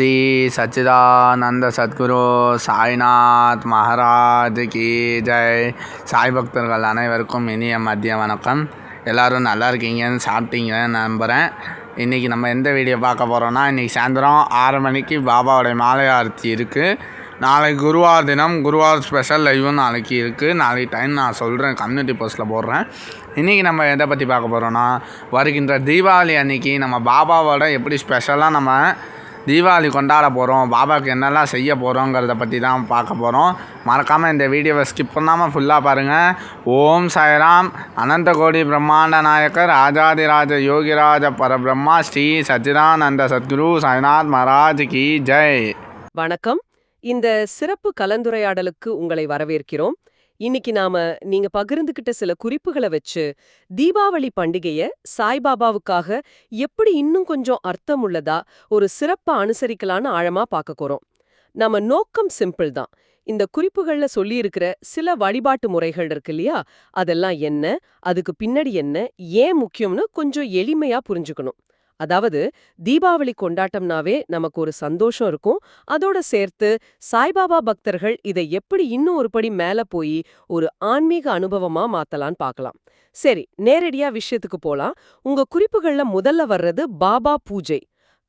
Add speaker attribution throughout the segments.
Speaker 1: ஸ்ரீ சச்சிதானந்த சத்குரு சாய்நாத் மகாராஜ் கி ஜெய் சாய் பக்தர்கள் அனைவருக்கும் இனிய மதிய வணக்கம். எல்லோரும் நல்லா இருக்கீங்கன்னு சாப்பிட்டீங்கன்னு நம்புகிறேன் இன்றைக்கி நம்ம எந்த வீடியோ பார்க்க போகிறோன்னா இன்றைக்கி சாயந்தரம் ஆறு மணிக்கு பாபாவோடைய மாலை ஆரத்தி இருக்குது நாளைக்கு குருவார் தினம் குருவார் ஸ்பெஷல் லைவும் நாளைக்கு இருக்குது நாளைக்கு டைம் நான் சொல்கிறேன் கம்யூனிட்டி போஸ்ட்டில் போடுறேன். இன்றைக்கி நம்ம எதை பற்றி பார்க்க போகிறோன்னா வருகின்ற தீபாவளி அன்னைக்கு நம்ம பாபாவோட எப்படி ஸ்பெஷலாக நம்ம தீபாவளி கொண்டாட போகிறோம் பாபாவுக்கு என்னெல்லாம் செய்ய போகிறோங்கிறத பற்றி தான் பார்க்க போகிறோம் மறக்காமல் இந்த வீடியோவை ஸ்கிப் பண்ணாமல் ஃபுல்லாக பாருங்கள் ஓம் சாய்ராம் அனந்த கோடி பிரம்மாண்ட நாயக்கர் ராஜாதிராஜ யோகிராஜ பரபிரம்மா ஸ்ரீ சச்சிதானந்த சத்குரு சாய்நாத் மகாராஜ் கி ஜெய்.
Speaker 2: வணக்கம். இந்த சிறப்பு கலந்துரையாடலுக்கு உங்களை வரவேற்கிறோம். இன்னைக்கு நாம நீங்க பகிர்ந்துகிட்ட சில குறிப்புகளை வச்சு தீபாவளி பண்டிகைய சாய்பாபாவுக்காக எப்படி இன்னும் கொஞ்சம் அர்த்தமுள்ளதா ஒரு சிறப்பா அனுசரிக்கலான்னு ஆழமா பார்க்க போறோம். நம்ம நோக்கம் சிம்பிள் தான். இந்த குறிப்புகள்ல சொல்லியிருக்கிற சில வழிபாட்டு முறைகள் இருக்கு இல்லையா? அதெல்லாம் என்ன? அதுக்கு பின்னாடி என்ன? ஏன் முக்கியம்னு கொஞ்சம் எளிமையா புரிஞ்சுக்கணும். அதாவது தீபாவளி கொண்டாட்டம்னாவே நமக்கு ஒரு சந்தோஷம் இருக்கும். அதோட சேர்த்து சாய்பாபா பக்தர்கள் இதை எப்படி இன்னும் ஒரு படி மேல போய் ஒரு ஆன்மீக அனுபவமா மாத்தலான்னு பார்க்கலாம் சரி நேரடியா விஷயத்துக்கு போலாம். உங்க குறிப்புகள்ல முதல்ல வர்றது பாபா பூஜை.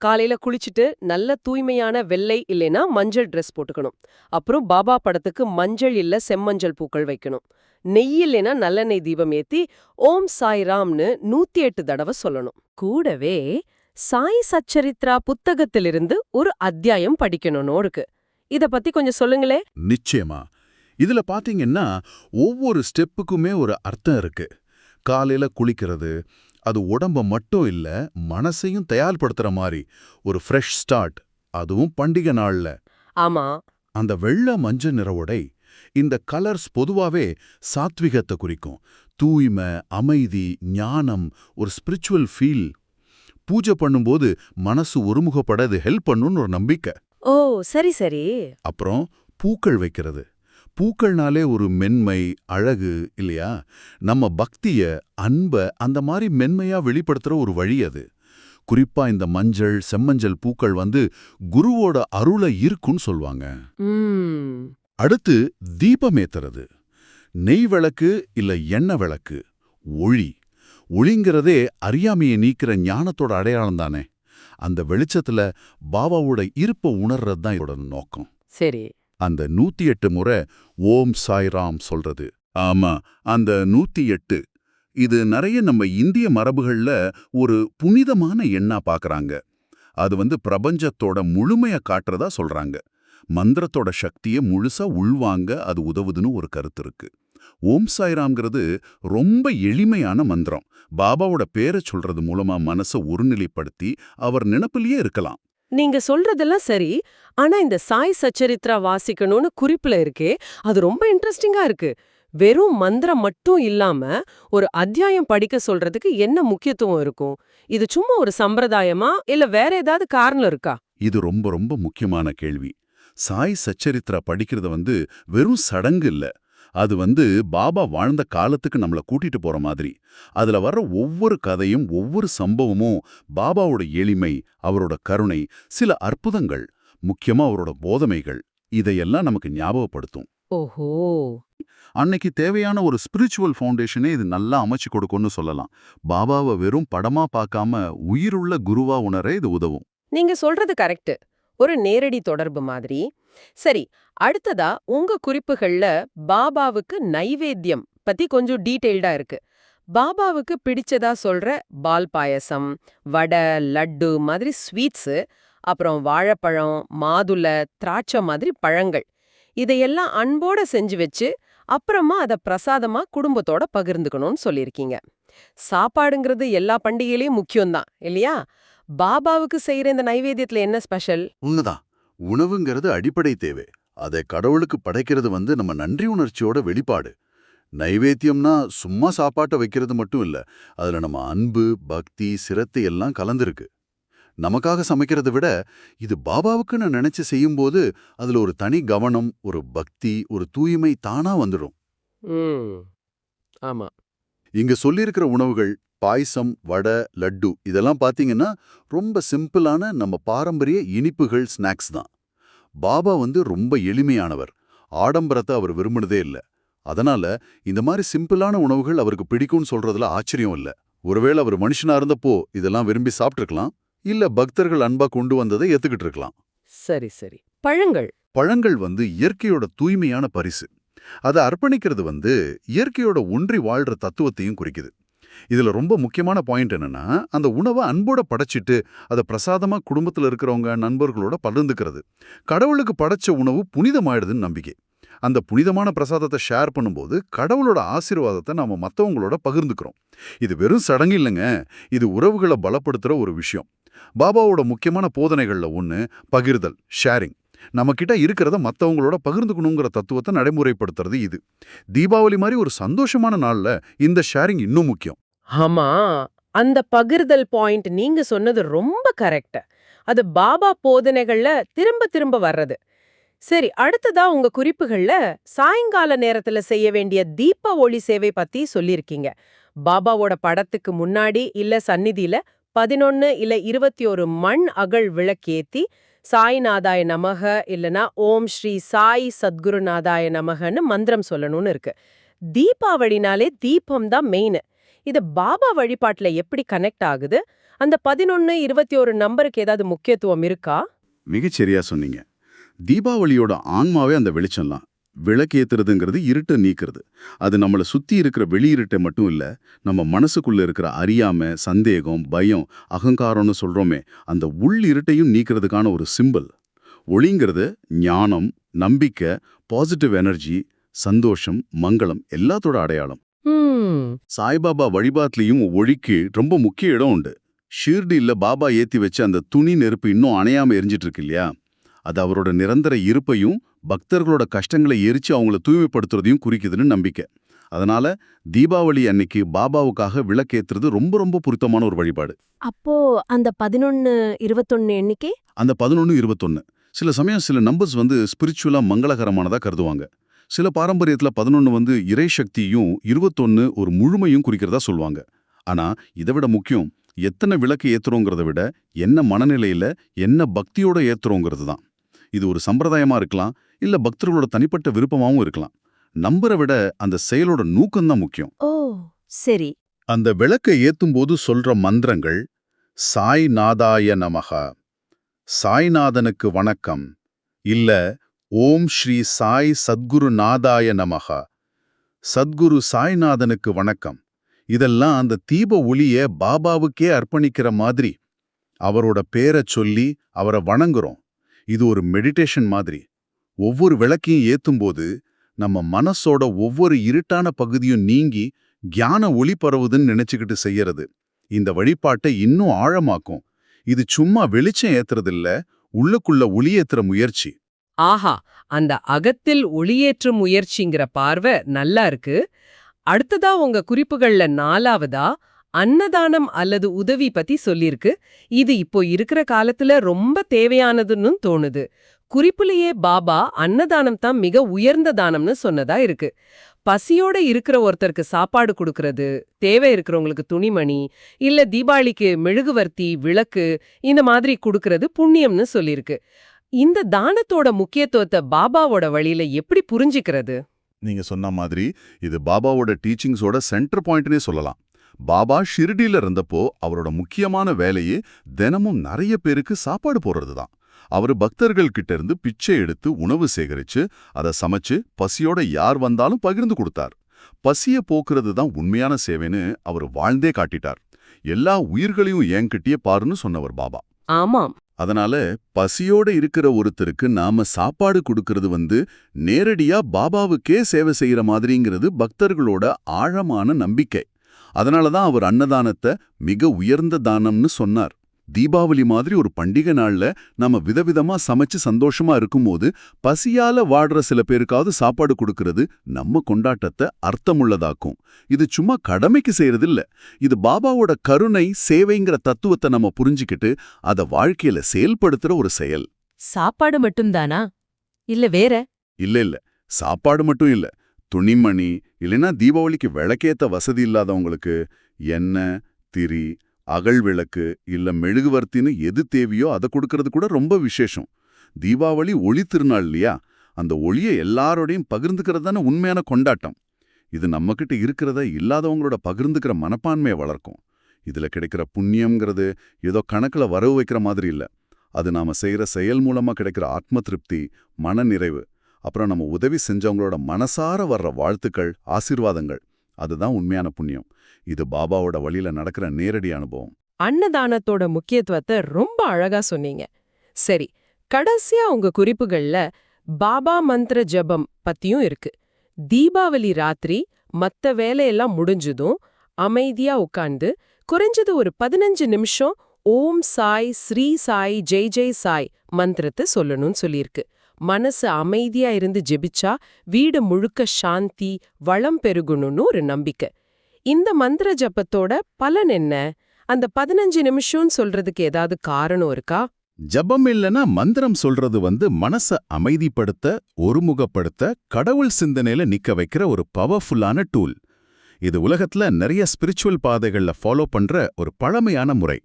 Speaker 2: காலையில குளிச்சுட்டு நல்ல தூய்மையான வெள்ளை இல்லைனா மஞ்சள் ட்ரெஸ் போட்டுக்கணும். அப்புறம் பாபா படத்துக்கு மஞ்சள் இல்ல செம்மஞ்சள் பூக்கள் வைக்கணும். நெய் இல்லைனா நல்லெண்ணெய் தீபம் ஏத்தி ஓம் சாய் ராம்னு நூத்தி எட்டு தடவை சொல்லணும். கூடவே சாய் சச்சரித்ரா புத்தகத்திலிருந்து ஒரு அத்தியாயம் படிக்கணும்னு இருக்கு. இத பத்தி கொஞ்சம் சொல்லுங்களே.
Speaker 3: நிச்சயமா. இதுல பாத்தீங்கன்னா ஒவ்வொரு ஸ்டெப்புக்குமே ஒரு அர்த்தம் இருக்கு. காலையில குளிக்கிறது அது உடம்ப மட்டும் இல்ல மனசையும் தயார்படுத்துற மாதிரி ஒரு ஃப்ரெஷ் ஸ்டார்ட் அதுவும் பண்டிகை நாள்ல.
Speaker 2: ஆமா.
Speaker 3: அந்த வெள்ள மஞ்சள் நிற உடை இந்த கலர்ஸ் பொதுவாவே சாத்விகத்தை குறிக்கும். தூய்மை அமைதி ஞானம் ஒரு ஸ்பிரிச்சுவல் ஃபீல் பூஜை பண்ணும்போது மனசு ஒருமுகப்பட அது ஹெல்ப் பண்ணுன்னு ஒரு நம்பிக்கை.
Speaker 2: ஓ சரி சரி.
Speaker 3: அப்புறம் பூக்கள் வைக்கிறது. பூக்கள்னாலே ஒரு மென்மை அழகு இல்லையா? நம்ம பக்திய அன்ப அந்த மாதிரி மென்மையா வெளிப்படுத்துற ஒரு வழி அது. குறிப்பா இந்த மஞ்சள் செம்மஞ்சள் பூக்கள் வந்து குருவோட அருளை இருக்குன்னு சொல்லுவாங்க அடுத்து தீபமேத்துறது. நெய் விளக்கு இல்ல எண்ணெய் விளக்கு ஒளி. ஒளிங்கிறதே அறியாமையை நீக்கிற ஞானத்தோட அடையாளம் தானே. அந்த வெளிச்சத்துல பாபாவோட இருப்ப உணர்றது தான் இதோட நோக்கம்.
Speaker 2: சரி.
Speaker 3: அந்த நூத்தி எட்டு முறை ஓம் சாய்ராம் சொல்றது. ஆமா அந்த நூத்தி எட்டு இது நிறைய நம்ம இந்திய மரபுகள்ல ஒரு புனிதமான எண்ணா பாக்குறாங்க. அது வந்து பிரபஞ்சத்தோட முழுமைய காட்டுறதா சொல்றாங்க. மந்திரத்தோட சக்தியை முழுசா உள்வாங்க அது உதவுதுன்னு ஒரு கருத்து இருக்கு. ஓம் சாய்ராம்ங்கிறது ரொம்ப எளிமையான மந்திரம். பாபாவோட பேரை சொல்றது மூலமா மனசை ஒருநிலைப்படுத்தி அவர் நினப்பிலேயே இருக்கலாம்.
Speaker 2: நீங்க சொல்றதெல்லாம் சரி ஆனா இந்த சாய் சச்சரித்ரா வாசிக்கணும்னு குறிப்புல இருக்கே அது ரொம்ப இன்ட்ரெஸ்டிங்கா இருக்கு. வெறும் மந்திரம் மட்டும் இல்லாம ஒரு அத்தியாயம் படிக்க சொல்றதுக்கு என்ன முக்கியத்துவம் இருக்கும்? இது சும்மா ஒரு சம்பிரதாயமா? இல்ல வேற ஏதாவது காரணம் இருக்கா?
Speaker 3: இது ரொம்ப ரொம்ப முக்கியமான கேள்வி. சாய் சச்சரித்ரா படிக்கிறது வந்து வெறும் சடங்கு இல்ல. அது வந்து பாபா வாழ்ந்த காலத்துக்கு நம்மள கூட்டிட்டு போற மாதிரி. அதுல வர்ற ஒவ்வொரு கதையும் ஒவ்வொரு சம்பவமும் பாபாவோட எளிமை அவரோட கருணை சில அற்புதங்கள் முக்கியமா அவரோட போதமைகள் இதையெல்லாம் நமக்கு ஞாபகப்படுத்தும்.
Speaker 2: ஓஹோ!
Speaker 3: அன்னைக்கு தேவையான ஒரு ஸ்பிரிச்சுவல் ஃபவுண்டேஷனே இது நல்லா அமைச்சு கொடுக்கும்னு சொல்லலாம். பாபாவை வெறும் படமா பார்க்காம உயிருள்ள குருவா உணர இது உதவும்.
Speaker 2: நீங்க சொல்றது கரெக்ட் ஒரு நேரடி தொடர்பு மாதிரி. சரி அடுத்ததா உங்க குறிப்புகள்ல பாபாவுக்கு நைவேத்தியம் பத்தி கொஞ்சம் டீட்டெயில்டா இருக்கு. பாபாவுக்கு பிடிச்சதா சொல்ற பால் பாயசம் வடை லட்டு மாதிரி ஸ்வீட்ஸு அப்புறம் வாழைப்பழம் மாதுளை திராட்சை மாதிரி பழங்கள். இதையெல்லாம் அன்போட செஞ்சு வச்சு அப்புறமா அத பிரசாதமா குடும்பத்தோட பகிர்ந்துக்கணும்னு சொல்லியிருக்கீங்க. சாப்பாடுங்கிறது எல்லா பண்டிகையிலயும் முக்கியம்தான் இல்லையா? பாபாவுக்கு செய்யற இந்த நைவேத்தியத்துல என்ன ஸ்பெஷல்?
Speaker 3: உண்மைதான் உணவுங்கிறது அடிப்படை தேவை. அதை கடவுளுக்கு படைக்கிறது வந்து நம்ம நன்றி உணர்ச்சியோட வெளிப்பாடு. நைவேத்தியம்னா சும்மா சாப்பாட்டை வைக்கிறது மட்டும் இல்ல அதுல நம்ம அன்பு பக்தி சிரத்தை எல்லாம் கலந்திருக்கு. நமக்காக சமைக்கிறத விட இது பாபாவுக்குன்னு நினைச்சு செய்யும்போது அதுல ஒரு தனி கவனம் ஒரு பக்தி ஒரு தூய்மை தானா வந்துடும்
Speaker 2: ஆமா.
Speaker 3: இங்க சொல்லியிருக்கிற உணவுகள் பாயசம் வடை லட்டு இதெல்லாம் பார்த்தீங்கன்னா ரொம்ப சிம்பிளான நம்ம பாரம்பரிய இனிப்புகள் ஸ்நாக்ஸ் தான். பாபா வந்து ரொம்ப எளிமையானவர். ஆடம்பரத்தை அவர் விரும்பினதே இல்ல. அதனால இந்த மாதிரி சிம்பிளான உணவுகள் அவருக்கு பிடிக்கும்னு சொல்றதுல ஆச்சரியம் இல்ல. ஒருவேளை அவர் மனுஷனா இருந்தப்போ இதெல்லாம் விரும்பி சாப்பிட்டிருக்கலாம் இல்ல பக்தர்கள் அன்பா கொண்டு வந்ததை ஏத்துக்கிட்டு இருக்கலாம்.
Speaker 2: சரி சரி. பழங்கள்?
Speaker 3: பழங்கள் வந்து இயற்கையோட தூய்மையான பரிசு. அதை அர்ப்பணிக்கிறது வந்து இயற்கையோட ஒன்றி வாழ்ற தத்துவத்தையும் குறிக்குது. இதுல ரொம்ப முக்கியமான பாயிண்ட் என்னன்னா அந்த உணவை அன்போட படைச்சிட்டு அதை பிரசாதமா குடும்பத்துல இருக்கிறவங்க நண்பர்களோட பகிர்ந்துக்கிறது. கடவுளுக்கு படைச்ச உணவு புனிதமாயிடுதுன்னு நம்பிக்கை. அந்த புனிதமான பிரசாதத்தை ஷேர் பண்ணும்போது கடவுளோட ஆசீர்வாதத்தை நாம மத்தவங்களோட பகிர்ந்துக்கிறோம். இது வெறும் சடங்கு இல்லைங்க இது உறவுகளை பலப்படுத்துற ஒரு விஷயம். பாபாவோட முக்கியமான போதனைகள்ல ஒன்று பகிர்தல் ஷேரிங் நம்மக்கிட்ட இருக்கிறத மத்தவங்களோட பகிர்ந்துக்கணுங்கிற தத்துவத்தை நடைமுறைப்படுத்துறது இது. தீபாவளி மாதிரி ஒரு சந்தோஷமான நாள்ல இந்த ஷேரிங் இன்னும் முக்கியம்.
Speaker 2: ஆமா அந்த பகிர்தல் பாயிண்ட் நீங்க சொன்னது ரொம்ப கரெக்ட். அது பாபா போதனைகள்ல திரும்ப திரும்ப வர்றது. சரி அடுத்ததா உங்க குறிப்புகள்ல சாயங்கால நேரத்துல செய்ய வேண்டிய தீப ஒளி சேவை பத்தி சொல்லிருக்கீங்க பாபாவோட படத்துக்கு முன்னாடி இல்ல சந்நிதியில பதினொன்னு இல்ல இருபத்தி ஒரு மண் அகல் விளக்கேத்தி சாய்நாதாய நமக இல்லனா ஓம் ஸ்ரீ சாய் சத்குருநாதாய நமகன்னு மந்திரம் சொல்லணும்னு இருக்கு. தீபாவளினாலே தீபம் தான் மெயின் இது பாபா வழிபாட்டுல எப்படி கனெக்ட் ஆகுது? அந்த பதினொன்னு இருபத்தி ஒரு நம்பருக்கு ஏதாவது முக்கியத்துவம் இருக்கா?
Speaker 3: மிகச்சரியா சொன்னீங்க. தீபாவளியோட ஆன்மாவே அந்த வெளிச்சம்லாம் விளக்கேத்துறதுங்கிறது இருட்டை நீக்கிறது. அது நம்மளை சுத்தி இருக்கிற வெளியிருட்டை மட்டும் இல்ல நம்ம மனசுக்குள்ள இருக்கிற அறியாம சந்தேகம் பயம் அகங்காரம்னு சொல்றோமே அந்த உள் இருட்டையும் நீக்கிறதுக்கான ஒரு சிம்பல் ஒளிங்கிறது ஞானம் நம்பிக்கை பாசிட்டிவ் எனர்ஜி சந்தோஷம் மங்களம் எல்லாத்தோட அடையாளம். சாய்பாபா வழிபாட்லயும் ஒளிக்கு ரொம்ப முக்கிய இடம் உண்டு. ஷீர்டியில் பாபா ஏத்தி வச்ச அந்த துணி நெருப்பு இன்னும் அணையாம எரிஞ்சிட்டு இருக்கு இல்லையா? அது அவரோட நிரந்தர இருப்பையும் பக்தர்களோட கஷ்டங்களை எரிச்சு அவங்கள தூய்மைப்படுத்துறதையும் குறிக்குதுன்னு நம்பிக்கை. அதனால தீபாவளி அன்னைக்கு பாபாவுக்காக விளக்கேத்துறது ரொம்ப ரொம்ப பொருத்தமான ஒரு வழிபாடு.
Speaker 4: அப்போ அந்த பதினொன்னு இருபத்தொன்னு எண்ணிக்கை?
Speaker 3: அந்த பதினொன்று இருபத்தொன்னு. சில சமயம் சில நம்பர்ஸ் வந்து ஸ்பிரிச்சுவலா மங்களகரமானதா கருதுவாங்க. சில பாரம்பரியத்துல பதினொன்று வந்து இறை சக்தியும் இருபத்தொன்னு ஒரு முழுமையும் குறிக்கிறதா சொல்லுவாங்க ஆனா இதை விட முக்கியம் எத்தனை விளக்கு ஏத்துறோங்கிறத விட என்ன மனநிலையில என்ன பக்தியோட ஏத்துறோங்கிறது தான். இது ஒரு சம்பிரதாயமா இருக்கலாம் இல்ல பக்தர்களோட தனிப்பட்ட விருப்பமாவும் இருக்கலாம். நம்பரை விட அந்த செயலோட நூக்கம்தான் முக்கியம்.
Speaker 4: ஓ சரி.
Speaker 3: அந்த விளக்கை ஏத்தும்போது சொல்ற மந்திரங்கள் சாய் நாதாய நமகா சாய்நாதனுக்கு வணக்கம் இல்ல ஓம் ஸ்ரீ சாய் சத்குரு நாதாய நமகா சத்குரு சாய்நாதனுக்கு வணக்கம். இதெல்லாம் அந்த தீப ஒளிய பாபாவுக்கே அர்ப்பணிக்கிற மாதிரி அவரோட பேரைச் சொல்லி அவரை வணங்குறோம். இது ஒரு மெடிடேஷன் மாதிரி. ஒவ்வொரு விளக்கையும் ஏத்தும்போது நம்ம மனசோட ஒவ்வொரு இருட்டான பகுதியும் நீங்கி கியான ஒளி பரவுதுன்னு நினைச்சுக்கிட்டு செய்யறது. இந்த வழிபாட்டை இன்னும் ஆழமாக்கும். இது சும்மா வெளிச்சம் ஏத்துறதில்ல உள்ளுக்குள்ள ஒளியேத்துற முயற்சி.
Speaker 2: ஆஹா அந்த அகத்தில் ஒளியேற்றும் முயற்சிங்கிற பார்வை நல்லா இருக்கு. அடுத்ததா உங்க குறிப்புகள்ல நாலாவதா அன்னதானம் அல்லது உதவி பத்தி சொல்லிருக்கு. இது இப்போ இருக்கிற காலத்துல ரொம்ப தேவையானதுன்னு தோணுது. குறிப்புலயே பாபா அன்னதானம் தான் மிக உயர்ந்த தானம்னு சொன்னதா இருக்கு. பசியோட இருக்கிற ஒருத்தருக்கு சாப்பாடு கொடுக்கறது தேவை இருக்கிறவங்களுக்கு துணிமணி இல்ல தீபாவளிக்கு மெழுகுவர்த்தி விளக்கு இந்த மாதிரி கொடுக்கறது புண்ணியம்னு சொல்லிருக்கு. இந்த தானத்தோட முக்கியத்துவத்தை பாபாவோட வழியில எப்படி புரிஞ்சுக்கிறது?
Speaker 3: நீங்க சொன்ன மாதிரி இது பாபாவோட டீச்சிங்ஸோட சென்டர் பாயிண்ட்னே சொல்லலாம். பாபா ஷிர்டில இருந்தப்போ அவரோட முக்கியமான வேலையே தினமும் நிறைய பேருக்கு சாப்பாடு போடுறது தான் அவர் பக்தர்கள் கிட்ட இருந்து பிச்சை எடுத்து உணவு சேகரிச்சு அதை சமைச்சு பசியோட யார் வந்தாலும் பகிர்ந்து கொடுத்தார். பசிய போக்குறது தான் உண்மையான சேவைன்னு அவர் வாழ்ந்தே காட்டிட்டார். எல்லா உயிர்களையும் என்கிட்டயே பாருன்னு சொன்னவர் பாபா.
Speaker 2: ஆமாம்
Speaker 3: அதனால பசியோட இருக்கிற ஒருத்தருக்கு நாம சாப்பாடு கொடுக்கறது வந்து நேரடியா பாபாவுக்கே சேவை செய்யற மாதிரிங்கிறது பக்தர்களோட ஆழமான நம்பிக்கை. அதனால தான் அவர் அன்னதானத்தை மிக உயர்ந்த தானம்னு சொன்னார். தீபாவளி மாதிரி ஒரு பண்டிகை நாள்ல நம்ம விதவிதமா சமைச்சு சந்தோஷமா இருக்கும்போது பசியால வாடுற சில பேருக்காவது சாப்பாடு கொடுக்கறது நம்ம கொண்டாட்டத்தை அர்த்தமுள்ளதாக்கும். இது சும்மா கடமைக்கு செய்யறது இல்ல இது பாபாவோட கருணை சேவைங்கிற தத்துவத்தை நம்ம புரிஞ்சுக்கிட்டு அத வாழ்க்கையில செயல்படுத்துற ஒரு செயல்.
Speaker 4: சாப்பாடு மட்டும்தானா? இல்ல வேற?
Speaker 3: இல்ல இல்ல. சாப்பாடு மட்டும் இல்ல. துணிமணி இல்லைன்னா தீபாவளிக்கு விளக்கேத்த வசதி இல்லாதவங்களுக்கு எண்ணெய் திரி அகல் விளக்கு இல்ல மெழுகுவர்த்தின்னு எது தேவையோ அதை கொடுக்கறது கூட ரொம்ப விசேஷம். தீபாவளி ஒளி திருநாள் இல்லையா? அந்த ஒளியை எல்லாரோடையும் பகிர்ந்துக்கிறது தானே உண்மையான கொண்டாட்டம். இது நம்மகிட்ட இருக்கிறத இல்லாதவங்களோட பகிர்ந்துக்கிற மனப்பான்மையை வளர்க்கும். இதுல கிடைக்கிற புண்ணியங்கிறது ஏதோ கணக்குல வரவு வைக்கிற மாதிரி இல்ல. அது நாம செய்கிற செயல் மூலமா கிடைக்கிற ஆத்ம திருப்தி மன நிறைவு. அப்புறம் நம்ம உதவி செஞ்சவங்களோட மனசார வர்ற வாழ்த்துக்கள் ஆசீர்வாதங்கள். அதுதான் உண்மையான புண்ணியம். இது பாபாவோட வழியில நடக்கிற நேரடி அனுபவம்.
Speaker 2: அன்னதானத்தோட முக்கியத்துவத்தை ரொம்ப அழகா சொன்னீங்க. சரி கடைசியா உங்க குறிப்புகள்ல பாபா மந்திர ஜெபம் பத்தியும் இருக்கு. தீபாவளி ராத்திரி மத்த வேலையெல்லாம் முடிஞ்சதும் அமைதியா உட்கார்ந்து குறைஞ்சது ஒரு பதினஞ்சு நிமிஷம் ஓம் சாய் ஸ்ரீ சாய் ஜெய் ஜெய் சாய் மந்திரத்தை சொல்லணும்னு சொல்லியிருக்கு. மனசு அமைதியா இருந்து ஜெபிச்சா வீடு முழுக்க சாந்தி வளம் பெருகணும்னு ஒரு நம்பிக்கை. இந்த மந்திர ஜபத்தோட பலன் என்ன? அந்த பதினஞ்சு நிமிஷம்னு சொல்றதுக்கு ஏதாவது காரணம் இருக்கா?
Speaker 3: ஜபம் இல்லனா மந்திரம் சொல்றது வந்து மனச அமைதிப்படுத்த ஒருமுகப்படுத்த கடவுள் சிந்தனையில நிக்க வைக்கிற ஒரு பவர்ஃபுல்லான டூல் இது உலகத்துல நிறைய ஸ்பிரிச்சுவல் பாதைகள்ல ஃபாலோ பண்ற ஒரு பழமையான முறை.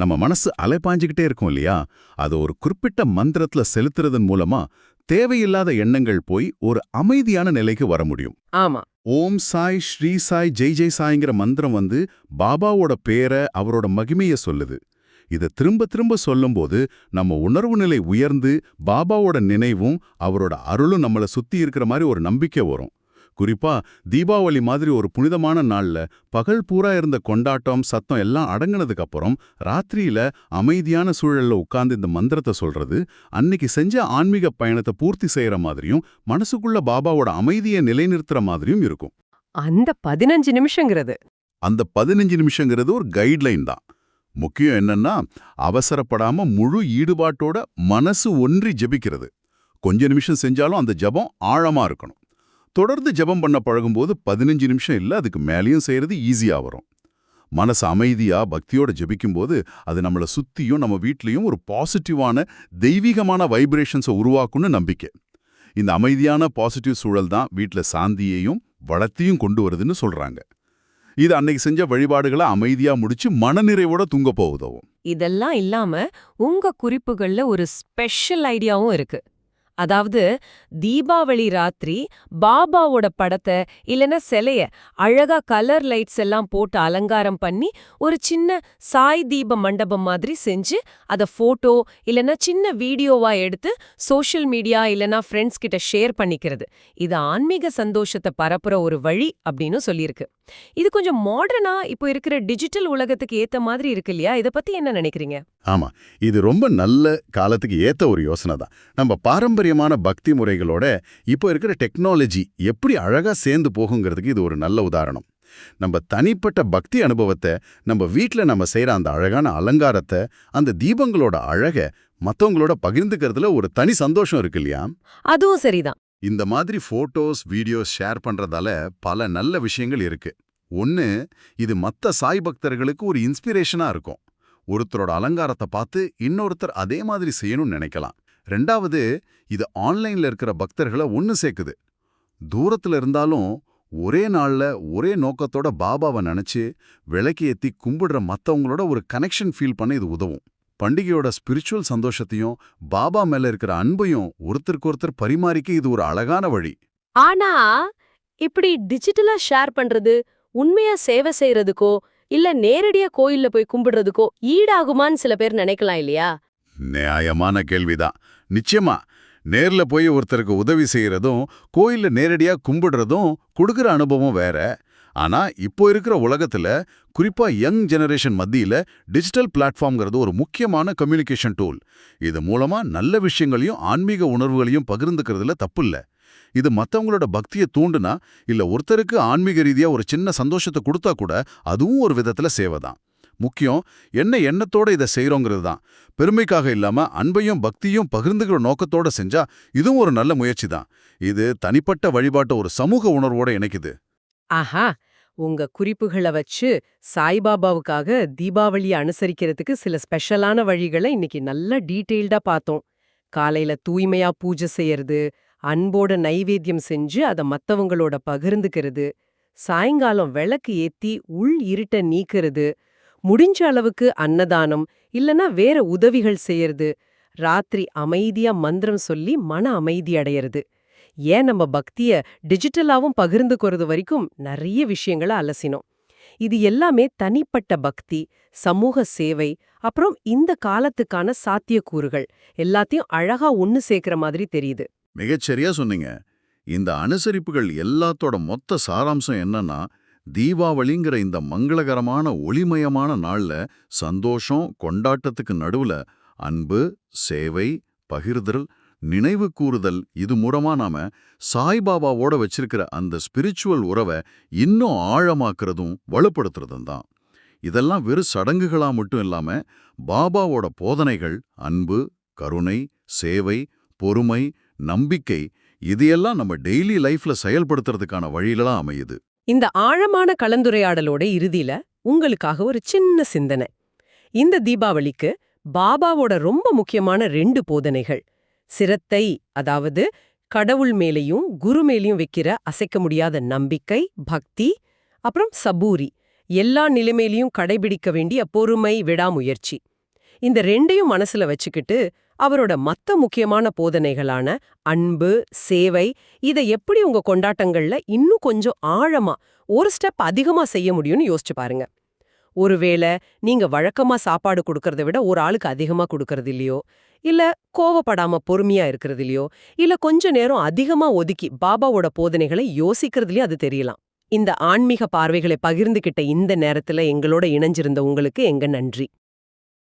Speaker 3: நம்ம மனசு அலைப்பாஞ்சுக்கிட்டே இருக்கும் இல்லையா? அது ஒரு குறிப்பிட்ட மந்திரத்துல செலுத்துறதன் மூலமா தேவையில்லாத எண்ணங்கள் போய் ஒரு அமைதியான நிலைக்கு வர முடியும்.
Speaker 2: ஆமா.
Speaker 3: ஓம் சாய் ஸ்ரீ சாய் ஜெய் ஜெய் சாய்ங்கிற மந்திரம் வந்து பாபாவோட பேரை அவரோட மகிமைய சொல்லுது. இதை திரும்ப திரும்ப சொல்லும்போது நம்ம உணர்வு நிலை உயர்ந்து பாபாவோட நினைவும் அவரோட அருளும் நம்மள சுத்தி இருக்கிற மாதிரி ஒரு நம்பிக்கை வரும். குறிப்பா தீபாவளி மாதிரி ஒரு புனிதமான நாள்ல பகல் பூரா இருந்த கொண்டாட்டம் சத்தம் எல்லாம் அடங்குனதுக்கு அப்புறம் ராத்திரியில அமைதியான சூழல்ல உட்கார்ந்து இந்த மந்திரத்தை சொல்றது அன்னைக்கு செஞ்ச ஆன்மீக பயணத்தை பூர்த்தி செய்யற மாதிரியும் மனசுக்குள்ள பாபாவோட அமைதியை நிலைநிறுத்துற மாதிரியும் இருக்கும்.
Speaker 2: அந்த பதினஞ்சு நிமிஷங்கிறது.
Speaker 3: அந்த பதினஞ்சு நிமிஷங்கிறது ஒரு கைட்லைன் தான். முக்கியம் என்னன்னா அவசரப்படாம முழு ஈடுபாட்டோட மனசு ஒன்றி ஜெபிக்கிறது. கொஞ்ச நிமிஷம் செஞ்சாலும் அந்த ஜெபம் ஆழமா இருக்கணும். தொடர்ந்து ஜெபம் பண்ண பழகும்போது பதினஞ்சு நிமிஷம் இல்ல அதுக்கு மேலேயும் செய்கிறது ஈஸியா வரும். மனசு அமைதியா பக்தியோட ஜெபிக்கும்போது அது நம்மள சுத்தியும் நம்ம வீட்லயும் ஒரு பாசிட்டிவான தெய்வீகமான வைப்ரேஷன்ஸை உருவாக்கும்னு நம்பிக்கை. இந்த அமைதியான பாசிட்டிவ் சூழல் தான் வீட்ல சாந்தியையும் வளத்தையும் கொண்டு வருதுன்னு சொல்றாங்க. இது அன்னைக்கு செஞ்ச வழிபாடுகளை அமைதியா முடிச்சு மனநிறைவோட தூங்க போகுதவும்
Speaker 2: இதெல்லாம் இல்லாம உங்க குறிப்புகள்ல ஒரு ஸ்பெஷல் ஐடியாவும் இருக்கு. அதாவது தீபாவளி ராத்திரி பாபாவோட படத்தை இல்லனா சிலைய அழகா கலர் லைட்ஸ் எல்லாம் போட்டு அலங்காரம் பண்ணி ஒரு சின்ன சாய் தீப மண்டபம் மாதிரி செஞ்சு அத ஃபோட்டோ இல்லனா சின்ன வீடியோவா எடுத்து சோஷியல் மீடியா இல்லனா ஃப்ரெண்ட்ஸ் கிட்ட ஷேர் பண்ணிக்கிறது. இது ஆன்மீக சந்தோஷத்தை பரப்புற ஒரு வழி அப்படின்னு சொல்லியிருக்கு. இது கொஞ்சம் மாடர்னா இப்போ இருக்கிற டிஜிட்டல் உலகத்துக்கு ஏத்த மாதிரி இருக்கு இல்லையா? இத பத்தி என்ன நினைக்கிறீங்க?
Speaker 3: ஆமா. இது ரொம்ப நல்ல காலத்துக்கு ஏத்த ஒரு யோசனை தான். நம்ம பாரம்பரியமான பக்தி முறைகளோட இப்போ இருக்கிற டெக்னாலஜி எப்படி அழகா சேர்ந்து போகுங்கிறதுக்கு இது ஒரு நல்ல உதாரணம். நம்ம தனிப்பட்ட பக்தி அனுபவத்தை நம்ம வீட்ல நம்ம செய்யற அந்த அழகான அலங்காரத்தை அந்த தீபங்களோட அழக மத்தவங்களோட பகிர்ந்துக்கிறதுல ஒரு தனி சந்தோஷம் இருக்கு இல்லையா?
Speaker 2: அதுவும் சரிதான்.
Speaker 3: இந்த மாதிரி ஃபோட்டோஸ் வீடியோஸ் ஷேர் பண்றதால பல நல்ல விஷயங்கள் இருக்கு. ஒன்னு இது மத்த சாய் பக்தர்களுக்கு ஒரு இன்ஸ்பிரேஷனா இருக்கும். ஒருத்தரோட அலங்காரத்தை பார்த்து இன்னொருத்தர் அதே மாதிரி செய்யணும்னு நினைக்கலாம். ரெண்டாவது இது ஆன்லைன்ல இருக்கிற பக்தர்களை ஒன்னு சேர்க்குது. தூரத்துல இருந்தாலும் ஒரே நாள்ல ஒரே நோக்கத்தோட பாபாவை நினச்சி விளக்கு ஏத்தி கும்பிடுற மத்தவங்களோட ஒரு கனெக்ஷன் ஃபீல் பண்ண இது உதவும். பண்டிகையோட ஸ்பிரிச்சுவல் சந்தோஷத்தையும் பாபா மேல இருக்கிற அன்பையும் ஒருத்தருக்கு ஒருத்தர் பரிமாறிக்க இது ஒரு அழகான வழி.
Speaker 4: ஆனா இப்படி டிஜிட்டலா ஷேர் பண்றது உண்மையா சேவை செய்யறதுக்கோ இல்ல நேரடியா கோயில்ல போய் கும்பிடுறதுக்கோ ஈடாகுமான்னு சில பேர் நினைக்கலாம் இல்லையா?
Speaker 3: நியாயமான கேள்விதான். நிச்சயமா நேர்ல போய் ஒருத்தருக்கு உதவி செய்யறதும் கோயில்ல நேரடியா கும்பிடுறதும் கொடுக்கிற அனுபவம் வேற. ஆனா இப்போ இருக்கிற உலகத்துல குறிப்பா யங் ஜெனரேஷன் மத்தியில டிஜிட்டல் பிளாட்ஃபார்ம்ங்கிறது ஒரு முக்கியமான கம்யூனிகேஷன் டூல். இது மூலமா நல்ல விஷயங்களையும் ஆன்மீக உணர்வுகளையும் பகிர்ந்துக்கிறதுல தப்பில்ல இது மத்தவங்களோட பக்தியை தூண்டுனா இல்ல ஒருத்தருக்கு ஆன்மீக ரீதியா ஒரு சின்ன சந்தோஷத்தை கொடுத்தா கூட அதுவும் ஒரு விதத்துல சேவைதான் முக்கியம் என்ன எண்ணத்தோட இதை செய்யறோங்கிறது தான். பெருமைக்காக இல்லாம அன்பையும் பக்தியும் பகிர்ந்துக்கிற நோக்கத்தோட செஞ்சா இதுவும் ஒரு நல்ல முயற்சி தான். இது தனிப்பட்ட வழிபாட்டை ஒரு சமூக உணர்வோட இணைக்குது.
Speaker 2: ஆஹா! உங்க குறிப்புகளை வச்சு சாய்பாபாவுக்காக தீபாவளியை அனுசரிக்கிறதுக்கு சில ஸ்பெஷலான வழிகளை இன்னைக்கு நல்லா டீட்டெயில்டா பார்த்தோம் காலையில தூய்மையா பூஜை செய்யறது அன்போட நைவேத்தியம் செஞ்சு அதை மத்தவங்களோட பகிர்ந்துக்கிறது சாயங்காலம் விளக்கு ஏத்தி உள் இருட்ட நீக்கிறது முடிஞ்ச அளவுக்கு அன்னதானம் இல்லனா வேற உதவிகள் செய்யறது ராத்திரி அமைதியா மந்திரம் சொல்லி மன அமைதி அடையறது. ஏன் நம்ம பக்திய டிஜிட்டலாவும் பகிர்ந்துக்கிறது வரைக்கும் நிறைய விஷயங்களை அலசினோம். இது எல்லாமே தனிப்பட்ட பக்தி சமூக சேவை அப்புறம் இந்த காலத்துக்கான சாத்தியக்கூறுகள் எல்லாத்தையும் அழகா ஒன்னு சேர்க்கிற மாதிரி தெரியுது.
Speaker 3: மிகச்சரியா சொன்னீங்க. இந்த அனுசரிப்புகள் எல்லாத்தோட மொத்த சாராம்சம் என்னன்னா தீபாவளிங்கிற இந்த மங்களகரமான ஒளிமயமான நாள்ல சந்தோஷம் கொண்டாட்டத்துக்கு நடுவுல அன்பு சேவை பகிர்தல் நினைவு கூறுதல் இது மூலமா நாம சாய்பாபாவோட வச்சிருக்கிற அந்த ஸ்பிரிச்சுவல் உறவை இன்னும் ஆழமாக்குறதும் வலுப்படுத்துறதும் தான். இதெல்லாம் வெறும் சடங்குகளா மட்டும் இல்லாம பாபாவோட போதனைகள் அன்பு கருணை சேவை பொறுமை நம்பிக்கை இதையெல்லாம் நம்ம டெய்லி லைஃப்ல செயல்படுத்துறதுக்கான வழியிலாம் அமையுது.
Speaker 2: இந்த ஆழமான கலந்துரையாடலோட இறுதியில உங்களுக்காக ஒரு சின்ன சிந்தனை. இந்த தீபாவளிக்கு பாபாவோட ரொம்ப முக்கியமான ரெண்டு போதனைகள். சிரத்தை அதாவது கடவுள் மேலையும் குரு மேலையும் வைக்கிற அசைக்க முடியாத நம்பிக்கை பக்தி அப்புறம் சபூரி. எல்லா நிலைமையிலையும் கடைபிடிக்க வேண்டிய பொறுமை விடாமுயற்சி. இந்த ரெண்டையும் மனசுல வச்சுக்கிட்டு அவரோட மத்த முக்கியமான போதனைகளான அன்பு சேவை இதை எப்படி உங்க கொண்டாட்டங்கள்ல இன்னும் கொஞ்சம் ஆழமா ஒரு ஸ்டெப் அதிகமா செய்ய முடியும்னு யோசிச்சு பாருங்க. ஒருவேளை நீங்க வழக்கமா சாப்பாடு கொடுக்கறத விட ஒரு ஆளுக்கு அதிகமா கொடுக்கறது இல்லையோ இல்ல கோவப்படாம பொறுமையா இருக்கிறதுலயோ இல்ல கொஞ்ச நேரம் அதிகமா ஒதுக்கி பாபாவோட போதனைகளை யோசிக்கிறதுலயோ அது தெரியலாம். இந்த ஆன்மீக பார்வைகளை பகிர்ந்துகிட்ட இந்த நேரத்துல எங்களோட இணைஞ்சிருந்த உங்களுக்கு எங்க நன்றி.